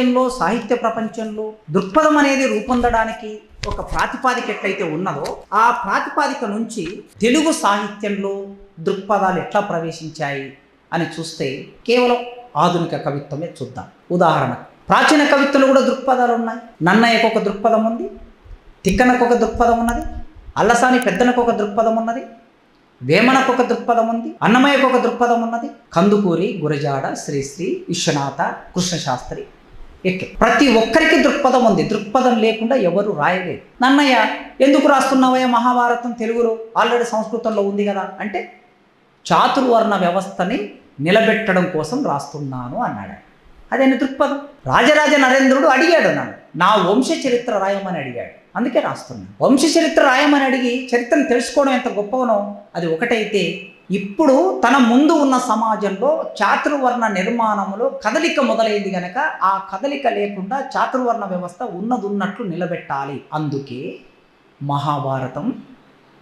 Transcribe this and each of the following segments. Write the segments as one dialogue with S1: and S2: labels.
S1: సాహిత్యంలో సాహిత్య ప్రపంచంలో దృక్పథం అనేది రూపొందడానికి ఒక ప్రాతిపాదిక ఎట్లయితే ఉన్నదో ఆ ప్రాతిపాదిక నుంచి తెలుగు సాహిత్యంలో దృక్పథాలు ఎట్లా ప్రవేశించాయి అని చూస్తే కేవలం ఆధునిక కవిత్వమే చూద్దాం. ఉదాహరణ ప్రాచీన కవిత్వంలో కూడా దృక్పథాలు ఉన్నాయి. నన్నయ్యకు ఒక దృక్పథం ఉంది తిక్కనకు ఒక దృక్పథం ఉన్నది అల్లసాని పెద్దనకు ఒక దృక్పథం ఉన్నది వేమనకు ఒక దృక్పథం ఉంది అన్నమయ్యకు ఒక దృక్పథం ఉన్నది. కందుకూరి గురజాడ శ్రీశ్రీ విశ్వనాథ కృష్ణశాస్త్రి ఎట్లా ప్రతి ఒక్కరికి దృక్పథం ఉంది. దృక్పథం లేకుండా ఎవరు రాయలేదు నన్నయ్య ఎందుకు రాస్తున్నావయ్య మహాభారతం తెలుగులో? ఆల్రెడీ సంస్కృతంలో ఉంది కదా. అంటే చాతుర్వర్ణ వ్యవస్థని నిలబెట్టడం కోసం రాస్తున్నాను అన్నాడు అదే దృక్పథం? రాజరాజ నరేంద్రుడు అడిగాడు నన్ను. నా వంశ చరిత్ర రాయమని అడిగాడు. అందుకే రాస్తున్నాను. వంశ చరిత్ర రాయమని అడిగి చరిత్రను తెలుసుకోవడం ఎంత గొప్పవనో అది ఒకటైతే ఇప్పుడు తన ముందు ఉన్న సమాజంలో చాతుర్వర్ణ నిర్మాణంలో కదలిక మొదలైంది గనక ఆ కదలిక లేకుండా చాతుర్వర్ణ వ్యవస్థ ఉన్నదున్నట్లు నిలబెట్టాలి. అందుకే మహాభారతం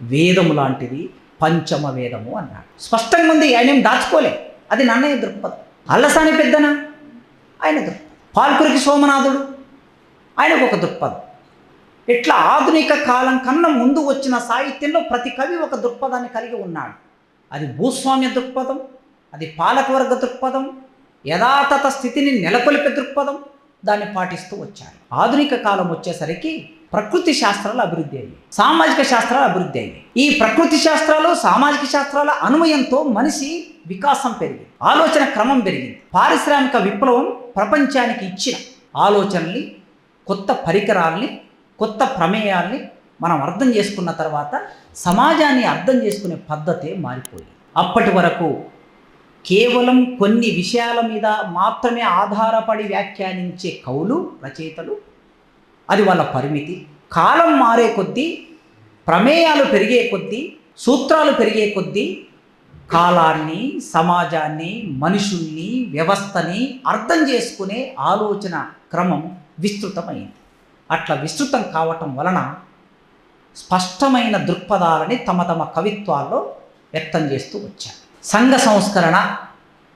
S1: వేదము లాంటిది పంచమ వేదము అన్నాడు. స్పష్టంగా ఉంది ఆయన ఏం దాచుకోలే. అది నన్నయ్య దృక్పథం. అల్లసాని పెద్దన? ఆయన దృక్పథం. పాల్కురికి సోమనాథుడు? ఆయనకు ఒక దృక్పథం. ఇట్లా ఆధునిక కాలం కన్నా ముందు వచ్చిన సాహిత్యంలో ప్రతి కవి ఒక దృక్పథాన్ని కలిగి ఉన్నాడు. అది భూస్వామ్య దృక్పథం అది పాలకవర్గ దృక్పథం యథాతథ స్థితిని నెలకొల్పే దృక్పథం దాన్ని పాటిస్తూ వచ్చారు. ఆధునిక కాలం వచ్చేసరికి ప్రకృతి శాస్త్రాలు అభివృద్ధి అయ్యాయి. సామాజిక శాస్త్రాలు అభివృద్ధి అయ్యాయి. ఈ ప్రకృతి శాస్త్రాలు సామాజిక శాస్త్రాల అన్వయంతో మనిషి వికాసం పెరిగింది. ఆలోచన క్రమం పెరిగింది. పారిశ్రామిక విప్లవం ప్రపంచానికి ఇచ్చిన ఆలోచనల్ని కొత్త పరికరాల్ని కొత్త ప్రమేయాల్ని మనం అర్థం చేసుకున్న తర్వాత సమాజాన్ని అర్థం చేసుకునే పద్ధతే మారిపోయింది అప్పటి వరకు కేవలం కొన్ని విషయాల మీద మాత్రమే ఆధారపడి వ్యాఖ్యానించే కవులు రచయితలు అది వాళ్ళ పరిమితి. కాలం మారే కొద్దీ ప్రమేయాలు పెరిగే కొద్దీ సూత్రాలు పెరిగే కొద్దీ కాలాన్ని సమాజాన్ని మనుషుల్ని వ్యవస్థని అర్థం చేసుకునే ఆలోచన క్రమం విస్తృతమైంది. అట్లా విస్తృతం కావటం వలన స్పష్టమైన దృక్పథాలని తమ తమ కవిత్వాల్లో వ్యక్తం చేస్తూ వచ్చారు. సంఘ సంస్కరణ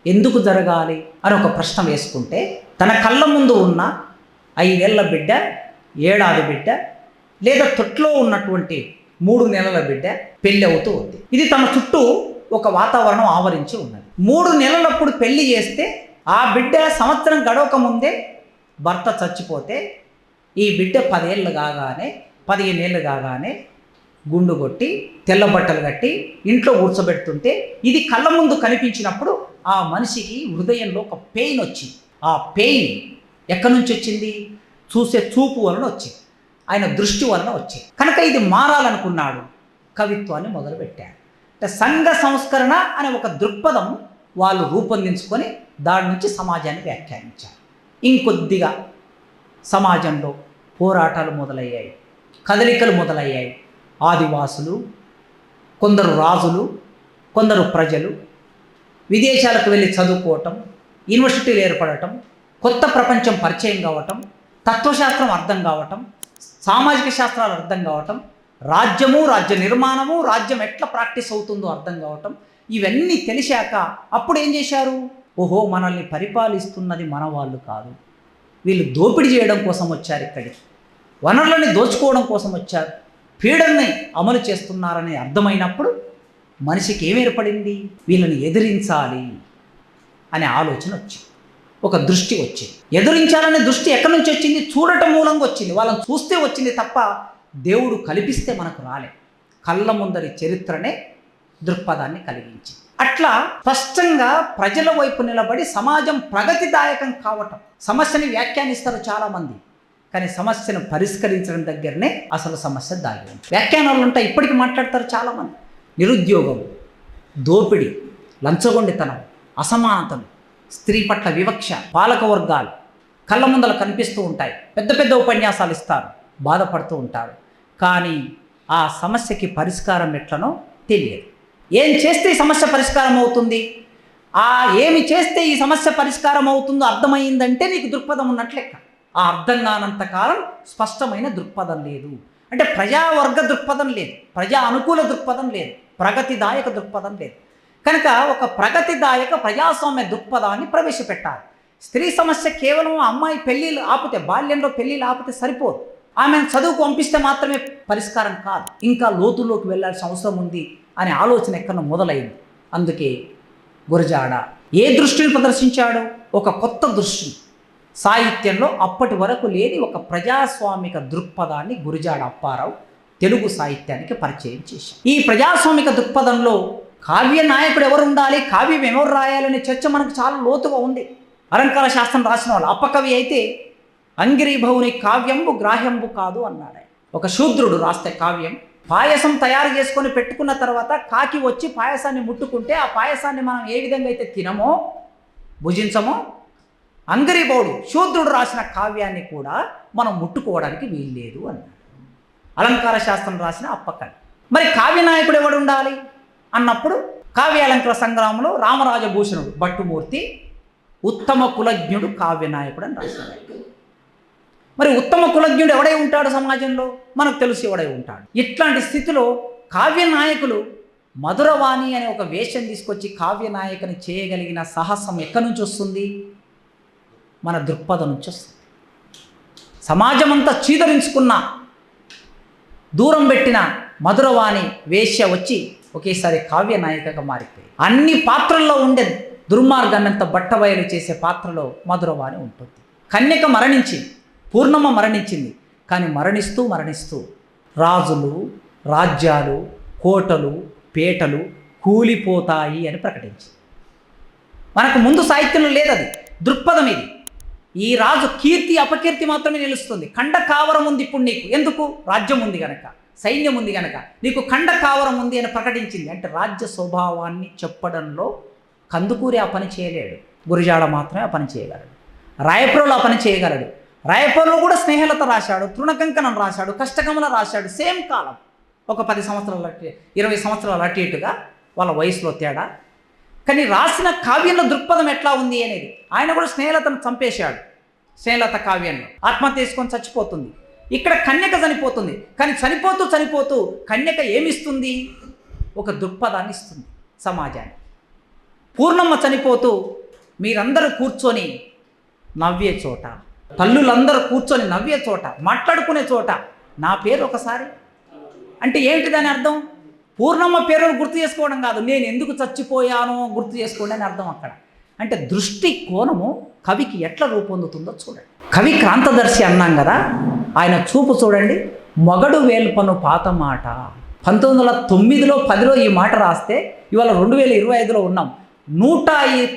S1: ఎందుకు జరగాలి అని ఒక ప్రశ్న వేసుకుంటే తన కళ్ళ ముందు ఉన్న ఐదేళ్ళ బిడ్డ ఏడాది బిడ్డ లేదా తొట్లో ఉన్నటువంటి మూడు నెలల బిడ్డ పెళ్ళి అవుతూ ఉంది. ఇది తన చుట్టూ ఒక వాతావరణం ఆవరించి ఉన్నది. మూడు నెలలప్పుడు పెళ్ళి చేస్తే ఆ బిడ్డ సంవత్సరం గడవక ముందే భర్త చచ్చిపోతే ఈ బిడ్డ పదేళ్ళు కాగానే పదిహేను ఏళ్ళు కాగానే గుండు కొట్టి తెల్ల బట్టలు కట్టి ఇంట్లో కూర్చోబెడుతుంటే ఇది కళ్ళ ముందు కనిపించినప్పుడు ఆ మనిషికి హృదయంలో ఒక పెయిన్ వచ్చింది. ఆ పెయిన్ ఎక్కడి నుంచి వచ్చింది? చూసే చూపు వలన వచ్చింది. ఆయన దృష్టి వలన వచ్చింది. కనుక ఇది మారాలనుకున్నాడు. కవిత్వాన్ని మొదలుపెట్టాడు. అంటే సంఘ సంస్కరణ అనే ఒక దృక్పథం వాళ్ళు రూపొందించుకొని దాని నుంచి సమాజాన్ని వ్యాఖ్యానించారు. ఇంకొద్దిగా సమాజంలో పోరాటాలు మొదలయ్యాయి. కదలికలు మొదలయ్యాయి. ఆదివాసులు కొందరు రాజులు కొందరు ప్రజలు విదేశాలకు వెళ్ళి చదువుకోవటం యూనివర్సిటీలు ఏర్పడటం కొత్త ప్రపంచం పరిచయం కావటం తత్వశాస్త్రం అర్థం కావటం సామాజిక శాస్త్రాలు అర్థం కావటం రాజ్యము రాజ్య నిర్మాణము రాజ్యం ఎట్లా ప్రాక్టీస్ అవుతుందో అర్థం కావటం ఇవన్నీ తెలిసాక అప్పుడు ఏం చేశారు? ఓహో మనల్ని పరిపాలిస్తున్నది మన వాళ్ళు కాదు. వీళ్ళు దోపిడీ చేయడం కోసం వచ్చారు ఇక్కడికి. వనరులని దోచుకోవడం కోసం వచ్చారు. పీడల్ని అమలు చేస్తున్నారని అర్థమైనప్పుడు మనిషికి ఏం ఏర్పడింది? వీళ్ళని ఎదిరించాలి అనే ఆలోచన వచ్చింది. ఒక దృష్టి వచ్చింది. ఎదిరించాలనే దృష్టి ఎక్కడి నుంచి వచ్చింది? చూడటం మూలంగా వచ్చింది. వాళ్ళని చూస్తే వచ్చింది తప్ప దేవుడు కల్పిస్తే మనకు రాలే. కళ్ళ ముందరి చరిత్రనే దృక్పథాన్ని కలిగించింది. అట్లా స్పష్టంగా ప్రజల వైపు నిలబడి సమాజం ప్రగతిదాయకం కావటం. సమస్యని వ్యాఖ్యానిస్తారు చాలామంది. కానీ సమస్యను పరిష్కరించడం దగ్గరనే అసలు సమస్య దాగి ఉంది. వ్యాఖ్యానాలు ఉంటాయి ఇప్పటికీ మాట్లాడతారు చాలామంది. నిరుద్యోగం దోపిడీ లంచగొండితనం అసమానతలు స్త్రీ పట్ల వివక్ష పాలక వర్గాలు కళ్ళ ముందల కనిపిస్తూ ఉంటాయి. పెద్ద పెద్ద ఉపన్యాసాలు ఇస్తారు బాధపడుతూ ఉంటారు. కానీ ఆ సమస్యకి పరిష్కారం ఎట్లనో తెలియదు. ఏం చేస్తే ఈ సమస్య పరిష్కారం అవుతుంది? ఆ ఏమి చేస్తే ఈ సమస్య పరిష్కారం అవుతుందో అర్థమైందంటే నీకు దృక్పథం ఉన్నట్లెక్క ఆ అర్థం కానంత కాలం స్పష్టమైన దృక్పథం లేదు. అంటే ప్రజావర్గ దృక్పథం లేదు. ప్రజా అనుకూల దృక్పథం లేదు. ప్రగతిదాయక దృక్పథం లేదు. కనుక ఒక ప్రగతిదాయక ప్రజాస్వామ్య దృక్పథాన్ని ప్రవేశపెట్టాలి. స్త్రీ సమస్య కేవలం ఆ అమ్మాయి పెళ్ళిళ్ళు ఆపితే బాల్యంలో పెళ్ళిళ్ళు ఆపితే సరిపోదు. ఆమెను చదువుకు పంపిస్తే మాత్రమే పరిష్కారం కాదు. ఇంకా లోతుల్లోకి వెళ్ళాల్సిన అవసరం ఉంది అనే ఆలోచన ఎక్కడ మొదలైంది. అందుకే గురజాడ ఏ దృష్టిని ప్రదర్శించాడు? ఒక కొత్త దృష్టిని సాహిత్యంలో అప్పటి వరకు లేని ఒక ప్రజాస్వామిక దృక్పథాన్ని గురిజాడ అప్పారావు తెలుగు సాహిత్యానికి పరిచయం చేశారు. ఈ ప్రజాస్వామిక దృక్పథంలో కావ్య నాయకుడు ఎవరు ఉండాలి కావ్యం ఎవరు రాయాలనే చర్చ మనకు చాలా లోతుగా ఉంది. అలంకార శాస్త్రం రాసిన వాళ్ళు అప్పకవి అయితే అంగిరీభవుని కావ్యంబు గ్రాహ్యంబు కాదు అన్నాడు ఒక శూద్రుడు రాస్తే కావ్యం పాయసం తయారు చేసుకొని పెట్టుకున్న తర్వాత కాకి వచ్చి పాయసాన్ని ముట్టుకుంటే ఆ పాయసాన్ని మనం ఏ విధంగా అయితే తినమో భుజించమో అంగరీభవుడు శూద్రుడు రాసిన కావ్యాన్ని కూడా మనం ముట్టుకోవడానికి వీల్లేదు అన్నాడు. అలంకార శాస్త్రం రాసిన అప్పకవి మరి కావ్యనాయకుడు ఎవడు ఉండాలి? అన్నప్పుడు కావ్యాలంకార సంగ్రామంలో రామరాజభూషణుడు భట్టుమూర్తి ఉత్తమ కులజ్ఞుడు కావ్యనాయకుడు అని రాశాడు. మరి ఉత్తమ కులజ్ఞుడు ఎవడై ఉంటాడు సమాజంలో? మనకు తెలుసు ఎవడై ఉంటాడు. ఇట్లాంటి స్థితిలో కావ్య నాయకులు మధురవాణి అనే ఒక వేషం తీసుకొచ్చి కావ్యనాయకుని చేయగలిగిన సాహసం ఎక్కడి నుంచి వస్తుంది? మన దృక్పథం నుంచి వస్తుంది సమాజం అంతా చీదరించుకున్న దూరం పెట్టిన మధురవాణి వేశ్య వచ్చి ఒకేసారి కావ్య నాయికగా మారిపోయి అన్ని పాత్రల్లో ఉండే దుర్మార్గాన్నంత బట్టబయలు చేసే పాత్రలో మధురవాణి ఉంటుంది. కన్యక మరణించింది పూర్ణమ్మ మరణించింది కానీ మరణిస్తూ మరణిస్తూ రాజులు రాజ్యాలు కోటలు పేటలు కూలిపోతాయి అని ప్రకటించింది. మనకు ముందు సాహిత్యంలో లేదది దృక్పథం ఇది. ఈ రాజు కీర్తి అపకీర్తి మాత్రమే నిలుస్తుంది. ఖండ కావరం ఉంది ఇప్పుడు నీకు. ఎందుకు? రాజ్యం ఉంది గనక. సైన్యం ఉంది గనక. నీకు ఖండ కావరం ఉంది అని ప్రకటించింది. అంటే రాజ్య స్వభావాన్ని చెప్పడంలో కందుకూరి ఆ పని చేయలేడు. గురిజాడ మాత్రమే ఆ పని చేయగలడు. రాయపురలో ఆ పని చేయగలడు. రాయపురలో కూడా స్నేహలత రాశాడు. తృణకంకణం రాశాడు. కష్టకమల రాశాడు. సేమ్ కాలం. ఒక పది సంవత్సరాల ఇరవై సంవత్సరాల అటు ఇటుగా వాళ్ళ వయసులో తేడా. కానీ రాసిన కావ్యంలో దృక్పథం ఎట్లా ఉంది అనేది ఆయన కూడా స్నేహలతను చంపేశాడు. స్నేహలత కావ్యంలో. ఆత్మహత్య చేసుకొని చచ్చిపోతుంది. ఇక్కడ కన్యక చనిపోతుంది. కానీ చనిపోతూ చనిపోతూ కన్యక ఏమిస్తుంది? ఒక దృక్పథాన్ని ఇస్తుంది సమాజానికి. పూర్ణమ్మ చనిపోతూ మీరందరూ కూర్చొని నవ్వే చోట తల్లులందరూ కూర్చొని నవ్వే చోట మాట్లాడుకునే చోట నా పేరు ఒకసారి? అంటే ఏంటి దాని అర్థం? పూర్ణమ్మ పేరును గుర్తు చేసుకోవడం కాదు. నేను ఎందుకు చచ్చిపోయానో గుర్తు చేసుకోండి అని అర్థం అక్కడ. అంటే దృష్టి కోణము కవికి ఎట్లా రూపొందుతుందో చూడండి. కవి క్రాంతదర్శి అన్నాం కదా ఆయన చూపు చూడండి. మొగడు వేల్పను పాత మాట. పంతొమ్మిది వందల తొమ్మిదిలో పదిలో ఈ మాట రాస్తే ఇవాళ రెండు వేల ఇరవై ఐదులో ఉన్నాం. నూట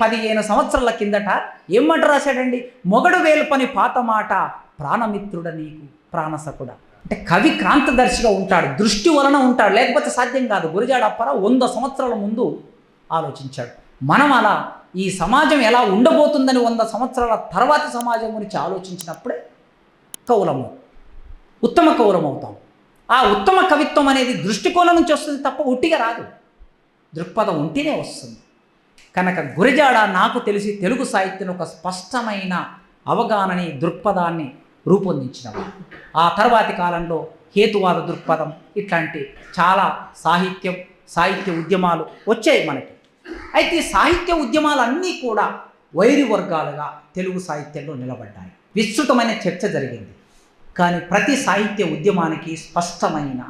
S1: పదిహేను సంవత్సరాల కిందట ఏం మాట రాశాడండి? మొగడు వేల్పని పాత మాట. ప్రాణమిత్రుడ నీకు ప్రాణసకుడ అంటే కవి క్రాంతదర్శిగా ఉంటాడు దృష్టి వలన ఉంటాడు లేకపోతే సాధ్యం కాదు. గురిజాడ అప్పర వంద సంవత్సరాల ముందు ఆలోచించాడు. మనం అలా ఈ సమాజం ఎలా ఉండబోతుందని వంద సంవత్సరాల తర్వాత సమాజం గురించి ఆలోచించినప్పుడే కౌలము ఉత్తమ కౌలమవుతాం అవుతాం. ఆ ఉత్తమ కవిత్వం అనేది దృష్టికోణం నుంచి వస్తుంది తప్ప ఉట్టిగా రాదు. దృక్పథం ఉంటేనే వస్తుంది. కనుక గురిజాడ నాకు తెలిసి తెలుగు సాహిత్యం ఒక స్పష్టమైన అవగాహనని దృక్పథాన్ని రూపొందించినవాడు ఆ తర్వాతి కాలంలో హేతువాద దృక్పథం ఇట్లాంటి చాలా సాహిత్యం సాహిత్య ఉద్యమాలు వచ్చాయి మనకి. అయితే సాహిత్య ఉద్యమాలన్నీ కూడా వైరి వర్గాలుగా తెలుగు సాహిత్యంలో నిలబడ్డాయి. విస్తృతమైన చర్చ జరిగింది. కానీ ప్రతి సాహిత్య ఉద్యమానికి స్పష్టమైన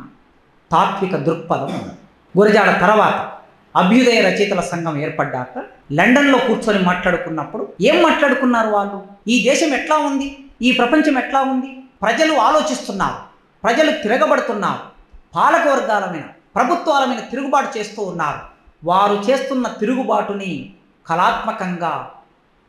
S1: తాత్విక దృక్పథం ఉంది. గురజాడ తర్వాత అభ్యుదయ రచయితల సంఘం ఏర్పడ్డాక లండన్లో కూర్చొని మాట్లాడుకున్నప్పుడు ఏం మాట్లాడుకున్నారు వాళ్ళు? ఈ దేశం ఎట్లా ఉంది? ఈ ప్రపంచం ఎట్లా ఉంది? ప్రజలు ఆలోచిస్తున్నారు ప్రజలు తిరగబడుతున్నారు పాలక వర్గాల మీద ప్రభుత్వాల మీద తిరుగుబాటు చేస్తూ ఉన్నారు. వారు చేస్తున్న తిరుగుబాటుని కళాత్మకంగా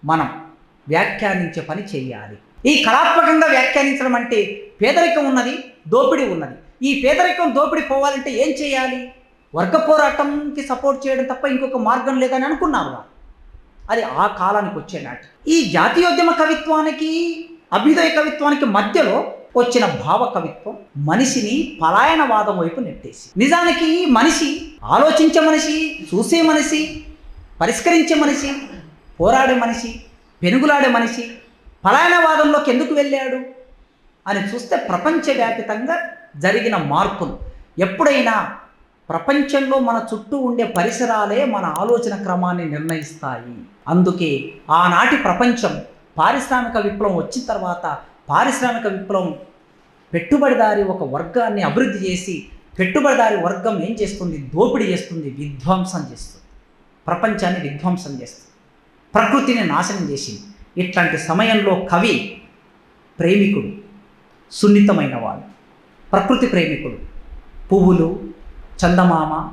S1: మనం వ్యాఖ్యానించే పని చేయాలి. ఈ కళాత్మకంగా వ్యాఖ్యానించడం అంటే పేదరికం ఉన్నది దోపిడీ ఉన్నది. ఈ పేదరికం దోపిడీ పోవాలంటే ఏం చేయాలి? వర్గ పోరాటంకి సపోర్ట్ చేయడం తప్ప ఇంకొక మార్గం లేదని అనుకున్నారు అది ఆ కాలానికి వచ్చే నాటి. ఈ జాతీయోద్యమ కవిత్వానికి అభ్యుదయ కవిత్వానికి మధ్యలో వచ్చిన భావ కవిత్వం మనిషిని పలాయనవాదం వైపు నెట్టేసి నిజానికి మనిషి ఆలోచించే మనిషి చూసే మనిషి పరిష్కరించే మనిషి పోరాడే మనిషి పెనుగులాడే మనిషి పలాయనవాదంలోకి ఎందుకు వెళ్ళాడు అని చూస్తే ప్రపంచవ్యాపితంగా జరిగిన మార్పులు. ఎప్పుడైనా ప్రపంచంలో మన చుట్టూ ఉండే పరిసరాలే మన ఆలోచన క్రమాన్ని నిర్ణయిస్తాయి. అందుకే ఆనాటి ప్రపంచం పారిశ్రామిక విప్లవం వచ్చిన తర్వాత పారిశ్రామిక విప్లవం పెట్టుబడిదారి ఒక వర్గాన్ని అభివృద్ధి చేసి పెట్టుబడిదారి వర్గం ఏం చేస్తుంది? దోపిడీ చేస్తుంది విధ్వంసం చేస్తుంది. ప్రపంచాన్ని విధ్వంసం చేస్తుంది. ప్రకృతిని నాశనం చేసింది. ఇట్లాంటి సమయంలో కవి ప్రేమికుడు సున్నితమైన వాడు ప్రకృతి ప్రేమికుడు పువ్వులు చందమామ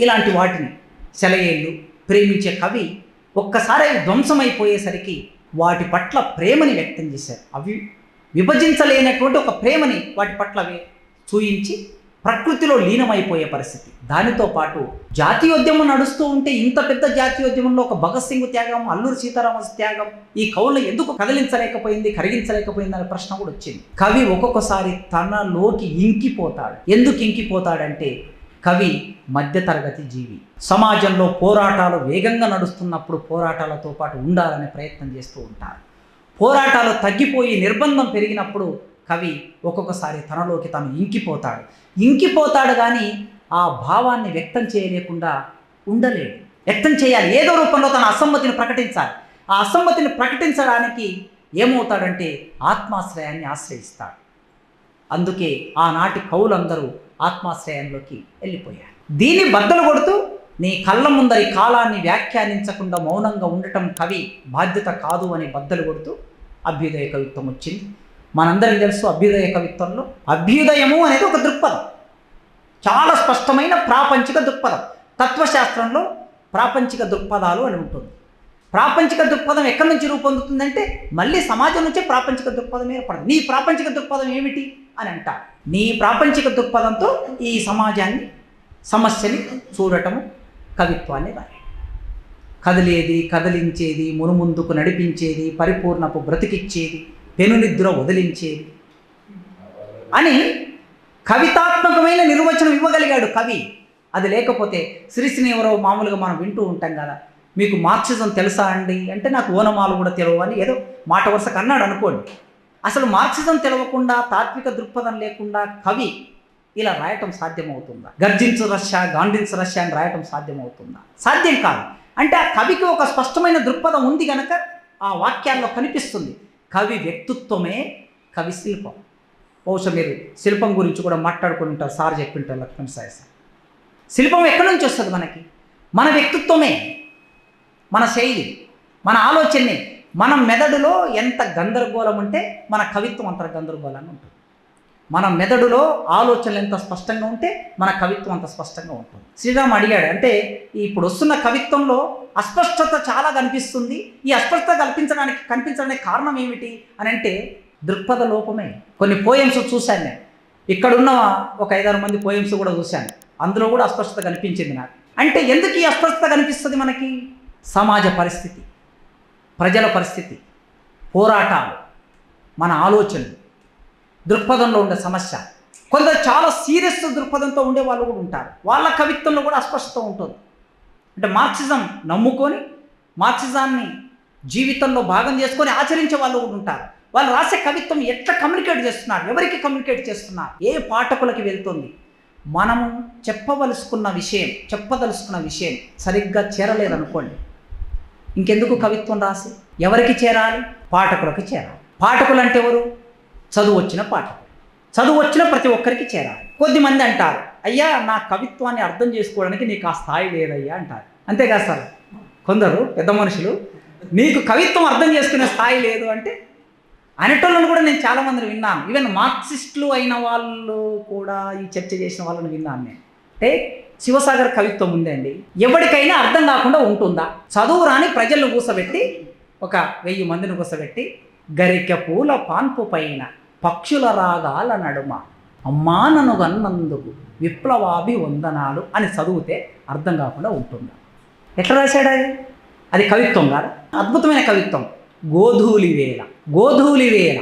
S1: ఇలాంటి వాటిని సెలయేళ్ళు ప్రేమించే కవి ఒక్కసారి ధ్వంసమైపోయేసరికి వాటి పట్ల ప్రేమని వ్యక్తం చేశారు. అవి విభజించలేనటువంటి ఒక ప్రేమని వాటి పట్ల చూయించి ప్రకృతిలో లీనమైపోయే పరిస్థితి. దానితో పాటు జాతీయోద్యమం నడుస్తూ ఉంటే ఇంత పెద్ద జాతీయోద్యమంలో ఒక భగత్ సింగ్ త్యాగం అల్లూరి సీతారామస్ త్యాగం ఈ కవులను ఎందుకు కదిలించలేకపోయింది కరిగించలేకపోయింది అనే ప్రశ్న కూడా వచ్చింది. కవి ఒక్కొక్కసారి తనలోకి ఇంకిపోతాడు. ఎందుకు ఇంకిపోతాడంటే కవి మధ్యతరగతి జీవి. సమాజంలో పోరాటాలు వేగంగా నడుస్తున్నప్పుడు పోరాటాలతో పాటు ఉండాలనే ప్రయత్నం చేస్తూ ఉంటారు. పోరాటాలు తగ్గిపోయి నిర్బంధం పెరిగినప్పుడు కవి ఒక్కొక్కసారి తనలోకి తను ఇంకిపోతాడు. ఇంకిపోతాడు కానీ ఆ భావాన్ని వ్యక్తం చేయలేకుండా ఉండలేడు. వ్యక్తం చేయాలి. ఏదో రూపంలో తన అసమ్మతిని ప్రకటించాలి. ఆ అసమ్మతిని ప్రకటించడానికి ఏమవుతాడంటే ఆత్మాశ్రయాన్ని ఆశ్రయిస్తాడు. అందుకే ఆనాటి కవులందరూ ఆత్మాశ్రయంలోకి వెళ్ళిపోయారు. దీన్ని బద్దలు కొడుతూ నీ కళ్ళ ముందరి కాలాన్ని వ్యాఖ్యానించకుండా మౌనంగా ఉండటం కవి బాధ్యత కాదు అని బద్దలు కొడుతూ అభ్యుదయ కవిత్వం వచ్చింది. మనందరికీ తెలుసు అభ్యుదయ కవిత్వంలో అభ్యుదయము అనేది ఒక దృక్పథం. చాలా స్పష్టమైన ప్రాపంచిక దృక్పథం. తత్వశాస్త్రంలో ప్రాపంచిక దృక్పథాలు అని ఉంటుంది. ప్రాపంచిక దృక్పథం ఎక్కడి నుంచి రూపొందుతుందంటే మళ్ళీ సమాజం నుంచే ప్రాపంచిక దృక్పథం ఏర్పడదు నీ ప్రాపంచిక దృక్పథం ఏమిటి? అని అంట. నీ ప్రాపంచిక దృక్పథంతో ఈ సమాజాన్ని సమస్యని చూడటము కవిత్వాన్ని రాయడం కదిలేది కదిలించేది మునుముందుకు నడిపించేది పరిపూర్ణపు బ్రతికిచ్చేది పెనునిద్ర వదిలించేది. అని కవితాత్మకమైన నిర్వచనం ఇవ్వగలిగాడు కవి. అది లేకపోతే శ్రీ ఎవరో మామూలుగా మనం వింటూ ఉంటాం కదా. మీకు మార్క్సిజం తెలుసా అండి? అంటే నాకు ఓనమాలు కూడా తెలియవు అని ఏదో మాట వరుసకు అన్నాడు అనుకోండి. అసలు మార్క్సిజం తెలవకుండా తాత్విక దృక్పథం లేకుండా కవి ఇలా రాయటం సాధ్యమవుతుందా? గర్జించు రష్యా గాంధించు రష్యా అని రాయటం సాధ్యమవుతుందా? సాధ్యం కాదు. అంటే ఆ కవికి ఒక స్పష్టమైన దృక్పథం ఉంది కనుక ఆ వాక్యాల్లో కనిపిస్తుంది. కవి వ్యక్తిత్వమే కవి శిల్పం. బహుశా మీరు శిల్పం గురించి కూడా మాట్లాడుకుని ఉంటారు సార్ చెప్పింటారు లక్ష్మణ్ సాయి సార్. శిల్పం ఎక్కడి నుంచి వస్తుంది మనకి? మన వ్యక్తిత్వమే. మన శైలి మన ఆలోచనే మన మెదడులో ఎంత గందరగోళం ఉంటే మన కవిత్వం అంత గందరగోళంగా ఉంటుంది. మన మెదడులో ఆలోచనలు ఎంత స్పష్టంగా ఉంటే మన కవిత్వం అంత స్పష్టంగా ఉంటుంది. శ్రీరామ్ అడిగాడు అంటే ఇప్పుడు వస్తున్న కవిత్వంలో అస్పష్టత చాలా కనిపిస్తుంది ఈ అస్పష్టత కల్పించడానికి కనిపించడానికి కారణం ఏమిటి అని అంటే దృక్పథ లోపమే. కొన్ని పోయమ్స్ చూశాను నేను. ఇక్కడున్న ఒక ఐదారు మంది పోయమ్స్ కూడా చూశాను. అందులో కూడా అస్పష్టత కనిపించింది నాకు. అంటే ఎందుకు ఈ అస్పష్టత కనిపిస్తుంది మనకి? సమాజ పరిస్థితి ప్రజల పరిస్థితి పోరాటాలు మన ఆలోచనలు దృక్పథంలో ఉండే సమస్య. కొందరు చాలా సీరియస్ దృక్పథంతో ఉండే వాళ్ళు కూడా ఉంటారు. వాళ్ళ కవిత్వంలో కూడా అస్పష్టత ఉంటుంది. అంటే మార్క్సిజం నమ్ముకొని మార్క్సిజాన్ని జీవితంలో భాగం చేసుకొని ఆచరించే వాళ్ళు కూడా ఉంటారు. వాళ్ళు రాసే కవిత్వం ఎట్లా కమ్యూనికేట్ చేస్తున్నారు? ఎవరికి కమ్యూనికేట్ చేస్తున్నారు? ఏ పాఠకులకి వెళ్తుంది? మనము చెప్పవలసుకున్న విషయం చెప్పదలుచుకున్న విషయం సరిగ్గా చేరలేదనుకోండి. ఇంకెందుకు కవిత్వం రాసి? ఎవరికి చేరాలి? పాఠకులకు చేరాలి. పాఠకులు అంటే ఎవరు? చదువు వచ్చిన పాఠకులు. చదువు వచ్చిన ప్రతి ఒక్కరికి చేరాలి. కొద్దిమంది అంటారు అయ్యా నా కవిత్వాన్ని అర్థం చేసుకోవడానికి నీకు ఆ స్థాయి లేదయ్యా అంటారు. అంతేకాదు సార్? కొందరు పెద్ద మనుషులు నీకు కవిత్వం అర్థం చేసుకునే స్థాయి లేదు అంటే అనేటోళ్ళని కూడా నేను చాలామందిని విన్నాను. ఈవెన్ మార్క్సిస్టులు అయిన వాళ్ళు కూడా ఈ చర్చ చేసిన వాళ్ళని విన్నాను నేను. అంటే శివసాగర్ కవిత్వం ఉందండి. ఎవరికైనా అర్థం కాకుండా ఉంటుందా? చదువు రాని ప్రజలను కూసబెట్టి ఒక వెయ్యి మందిని కూసబెట్టి గరిక పూల పాన్పు పైన పక్షుల రాగాల నడుమ అమ్మా నన్ను గన్నందుకు విప్లవాభి వందనాలు అని చదివితే అర్థం కాకుండా ఉంటుందా? ఎట్లా రాశాడు అది అది కవిత్వం కాదు? అద్భుతమైన కవిత్వం. గోధూలి వేల గోధూలి వేల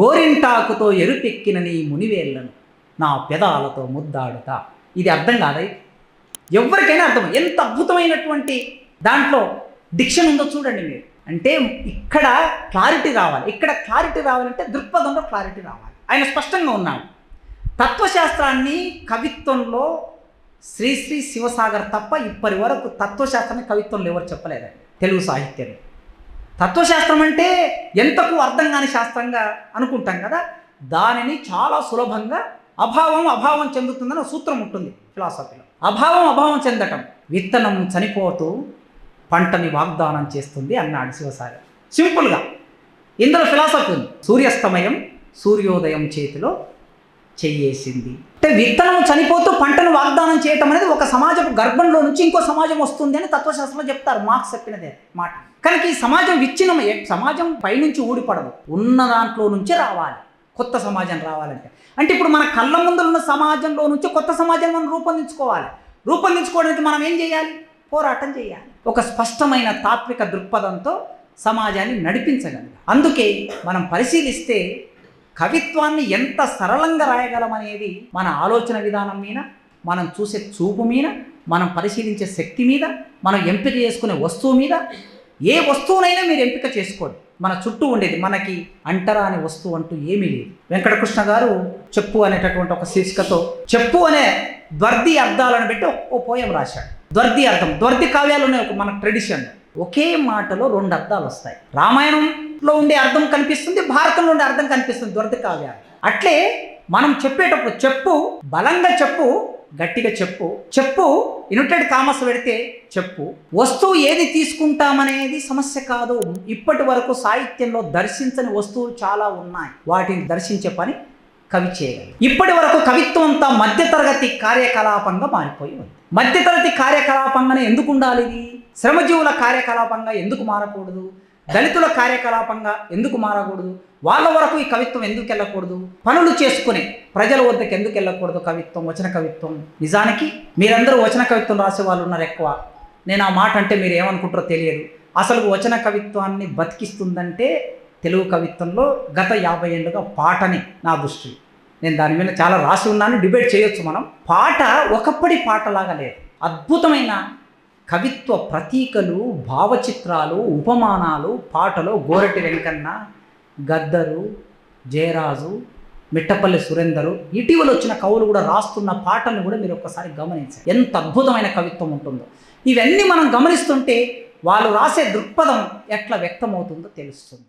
S1: గోరింటాకుతో ఎరుపెక్కిన నీ మునివేళ్ళను నా పెదాలతో ముద్దాడుతా. ఇది అర్థం కాదై? ఎవరికైనా అర్థం. ఎంత అద్భుతమైనటువంటి దాంట్లో డిక్షన్ ఉందో చూడండి మీరు. అంటే ఇక్కడ క్లారిటీ రావాలి. ఇక్కడ క్లారిటీ రావాలంటే దృక్పథంలో క్లారిటీ రావాలి. ఆయన స్పష్టంగా ఉన్నాడు. తత్వశాస్త్రాన్ని కవిత్వంలో శ్రీశ్రీ శివసాగర్ తప్ప ఇప్పటి వరకు తత్వశాస్త్రాన్ని కవిత్వంలో ఎవరు చెప్పలేదండి తెలుగు సాహిత్యంలో తత్వశాస్త్రం అంటే ఎంతకు అర్థం కాని శాస్త్రంగా అనుకుంటాం కదా? దానిని చాలా సులభంగా అభావం అభావం చెందుతుందని సూత్రం ఉంటుంది ఫిలాసఫీలో అభావం అభావం చెందటం. విత్తనం చనిపోతూ పంటని వాగ్దానం చేస్తుంది అన్నాడు శివసాగర్. సింపుల్గా ఇందులో ఫిలాసఫీ ఉంది. సూర్యాస్తమయం సూర్యోదయం చేతిలో చెయ్యేసింది అంటే విత్తనం చనిపోతూ పంటను వాగ్దానం చేయటం అనేది ఒక సమాజం గర్భంలో నుంచి ఇంకో సమాజం వస్తుంది అని తత్వశాస్త్రంలో చెప్తారు. మార్క్స్ చెప్పినదే మాట. కనుక ఈ సమాజం విచ్ఛిన్నం సమాజం పైనుంచి ఊడిపడదు. ఉన్న దాంట్లో నుంచే రావాలి. కొత్త సమాజం రావాలంటే. అంటే ఇప్పుడు మన కళ్ళ ముందు ఉన్న సమాజంలో నుంచి కొత్త సమాజం మనం రూపొందించుకోవాలి. రూపొందించుకోవడానికి మనం ఏం చేయాలి? పోరాటం చేయాలి. ఒక స్పష్టమైన తాత్విక దృక్పథంతో సమాజాన్ని నడిపించగలం. అందుకే మనం పరిశీలిస్తే కవిత్వాన్ని ఎంత సరళంగా రాయగలం అనేది మన ఆలోచన విధానం మీద మనం చూసే చూపు మీద మనం పరిశీలించే శక్తి మీద మనం ఎంపిక చేసుకునే వస్తువు మీద ఏ వస్తువునైనా మీరు ఎంపిక చేసుకోండి. మన చుట్టూ ఉండేది. మనకి అంటరా అనే వస్తువు అంటూ ఏమీ లేదు. వెంకటకృష్ణ గారు చెప్పు అనేటటువంటి ఒక శీర్షికతో చెప్పు అనే ద్వర్ది అర్థాలను పెట్టి ఓ- పోయం రాశాడు. ద్వర్ది అర్థం ద్వర్ది కావ్యాలు ఉన్నాయి ఒక మన ట్రెడిషన్ ఒకే మాటలో రెండు అర్థాలు వస్తాయి. రామాయణంలో ఉండే అర్థం కనిపిస్తుంది భారతంలో ఉండే అర్థం కనిపిస్తుంది ద్వర్ది కావ్యాలు. అట్లే మనం చెప్పేటప్పుడు చెప్పు బలంగా చెప్పు గట్టిగా చెప్పు. చెప్పు యునైటెడ్ కామర్స్ పెడితే చెప్పు. వస్తువు ఏది తీసుకుంటామనేది సమస్య కాదు. ఇప్పటి వరకు సాహిత్యంలో దర్శించని వస్తువులు చాలా ఉన్నాయి. వాటిని దర్శించే పని కవి చేయగలరు ఇప్పటి వరకు కవిత్వం అంతా మధ్యతరగతి కార్యకలాపంగా మారిపోయి ఉంది. మధ్యతరగతి కార్యకలాపంగానే ఎందుకు ఉండాలి ఇది శ్రమజీవుల కార్యకలాపంగా ఎందుకు మారకూడదు? దళితుల కార్యకలాపంగా ఎందుకు మారకూడదు? వాళ్ళ వరకు ఈ కవిత్వం ఎందుకు వెళ్ళకూడదు? పనులు చేసుకునే ప్రజల వద్దకు ఎందుకు వెళ్ళకూడదు కవిత్వం వచన కవిత్వం? నిజానికి మీరందరూ వచన కవిత్వం రాసే వాళ్ళు ఉన్నారు ఎక్కువ. నేను ఆ మాట అంటే మీరు ఏమనుకుంటారో తెలియదు. అసలు వచన కవిత్వాన్ని బతికిస్తుందంటే తెలుగు కవిత్వంలో గత యాభై ఏళ్ళుగా పాటని నా దృష్టి. నేను దాని మీద చాలా రాసి ఉన్నాను డిబేట్ చేయొచ్చు మనం. పాట ఒకప్పటి పాటలాగా లేదు. అద్భుతమైన కవిత్వ ప్రతీకలు భావచిత్రాలు ఉపమానాలు పాటలు గోరటి వెంకన్న గద్దరు జయరాజు మిట్టపల్లి సురేందరు ఇటీవల వచ్చిన కవులు కూడా రాస్తున్న పాటలను కూడా మీరు ఒక్కసారి గమనించారు ఎంత అద్భుతమైన కవిత్వం ఉంటుందో. ఇవన్నీ మనం గమనిస్తుంటే వాళ్ళు రాసే దృక్పథం ఎట్లా వ్యక్తమవుతుందో తెలుస్తుంది.